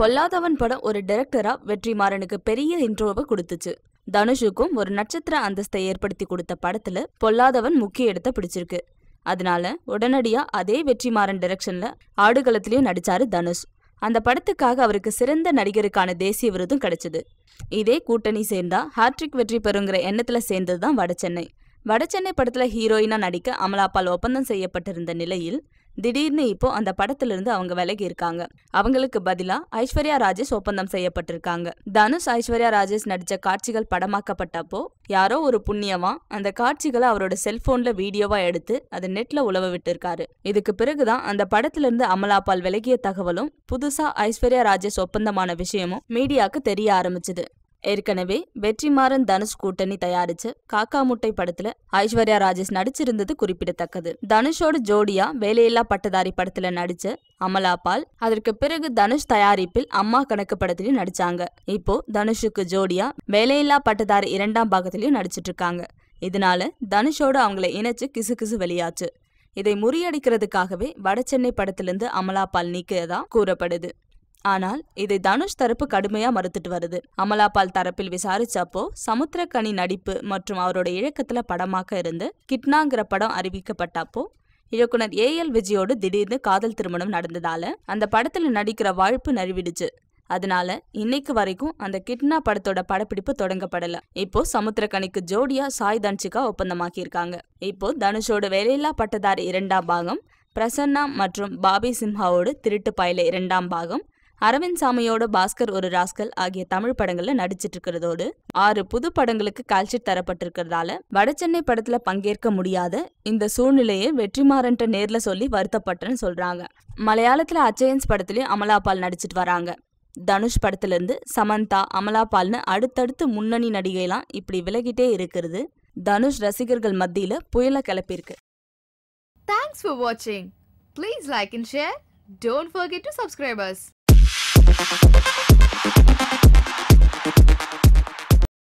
பொல்லாதவன் படம் ஒரு டைரக்டரா வெற்றிமாறனுக்கு பெரிய இன்ட்ரோவை கொடுத்துச்சு. தனுஷுக்கும் ஒரு நட்சத்திர அந்தஸ்தை ஏற்படுத்தி கொடுத்த படத்துல பொல்லாதவன் முக்கிய இடத்தை பிடிச்சிருக்கு. அதனால உடனடியா அதே வெற்றிமாறன் டைரக்ஷன்ல ஆடுகளத்திலயும் நடிச்சாரு தனுஷ். அந்த படத்துக்காக அவருக்கு சிறந்த நடிகருக்கான தேசிய விருதும் கிடைச்சது. இதே கூட்டணி சேர்ந்தா ஹாட்ரிக் வெற்றி பெறுங்கிற எண்ணத்துல சேர்ந்தது தான் வடசென்னை வடசென்னை படத்துல ஹீரோயினா நடிக்க அமலாபால் ஒப்பந்தம் செய்யப்பட்டிருந்த நிலையில் திடீர்னு இப்போ அந்த படத்துல இருந்து அவங்க விலகி இருக்காங்க. அவங்களுக்கு பதிலா ஐஸ்வர்யா ராஜேஷ் ஒப்பந்தம் செய்யப்பட்டிருக்காங்க. தனுஷ் ஐஸ்வர்யா ராஜேஷ் நடிச்ச காட்சிகள் படமாக்கப்பட்டப்போ யாரோ ஒரு புண்ணியமா அந்த காட்சிகளை அவரோட செல்போன்ல வீடியோவா எடுத்து அதை நெட்ல உழவ விட்டிருக்காரு. இதுக்கு பிறகுதான் அந்த படத்துல இருந்து அமலாபால் விலகிய தகவலும் புதுசா ஐஸ்வர்யா ராஜேஷ் ஒப்பந்தமான விஷயமும் மீடியாக்கு தெரிய ஆரம்பிச்சது. ஏற்கனவே வெற்றிமாறன் தனுஷ் கூட்டணி தயாரிச்ச காக்கா முட்டை படத்துல ஐஸ்வர்யா ராஜேஷ் நடிச்சிருந்தது குறிப்பிடத்தக்கது. தனுஷோட ஜோடியா வேலையில்லா பட்டதாரி படத்துல நடிச்ச அமலா பால் அதற்கு பிறகு தனுஷ் தயாரிப்பில் அம்மா கணக்கு படத்திலையும் நடிச்சாங்க. இப்போ தனுஷுக்கு ஜோடியா வேலையில்லா பட்டதாரி இரண்டாம் பாகத்திலையும் நடிச்சிட்டு இருக்காங்க இதனால தனுஷோட அவங்கள இணைச்சு கிசு கிசு வெளியாச்சு. இதை முறியடிக்கிறதுக்காகவே வடசென்னை படத்திலிருந்து அமலா பால் நீக்கியதா கூறப்படுது. ஆனால் இதை தனுஷ் தரப்பு கடுமையா மறுத்துட்டு வருது. அமலாபால் தரப்பில் விசாரிச்சப்போ சமுத்திரக்கனி நடிப்பு மற்றும் அவரோட இழக்கத்துல படமாக்க இருந்து கிட்னாங்கிற படம் அறிவிக்கப்பட்டப்போ இயக்குனர் ஏ எல் விஜயோடு திடீர்னு காதல் திருமணம் நடந்ததால அந்த படத்துல நடிக்கிற வாழ்ப்பு நழுவிடுச்சு அதனால இன்னைக்கு வரைக்கும் அந்த கிட்னா படத்தோட படப்பிடிப்பு தொடங்கப்படல. இப்போ சமுத்திரக்கணிக்கு ஜோடியா சாய் தன்சிகா ஒப்பந்தமாக்கியிருக்காங்க. இப்போ தனுஷோட வேலையில்லா பட்டதாரி இரண்டாம் பாகம் பிரசன்னா மற்றும் பாபி சிம்ஹாவோடு திருட்டு பயல இரண்டாம் பாகம் அரவிந்த் சாமியோட பாஸ்கர் ஒரு ராஸ்கல் ஆகிய தமிழ் படங்கள்ல நடிச்சிட்டு இருக்கிறதோடு ஆறு புது படங்களுக்கு கால்ஷீட் தரப்பட்டிருக்கிறதால வடசென்னை படத்துல பங்கேற்க முடியாத இந்த சூழ்நிலையை வெற்றிமாறன்ட்ட நேர்ல சொல்லி வருத்தப்பட்டேன்னு சொல்றாங்க. மலையாளத்துல அச்சயன்ஸ் படத்துலயும் அமலாபால் நடிச்சிட்டு வராங்க. தனுஷ் படத்திலிருந்து சமந்தா அமலாபால்னு அடுத்தடுத்து முன்னணி நடிகைலாம் இப்படி விலகிட்டே இருக்கிறது தனுஷ் ரசிகர்கள் மத்தியில புயல கிளப்பியிருக்கு. தேங்க்ஸ் ஃபார் வாட்சிங் please like and share don't forget to subscribers.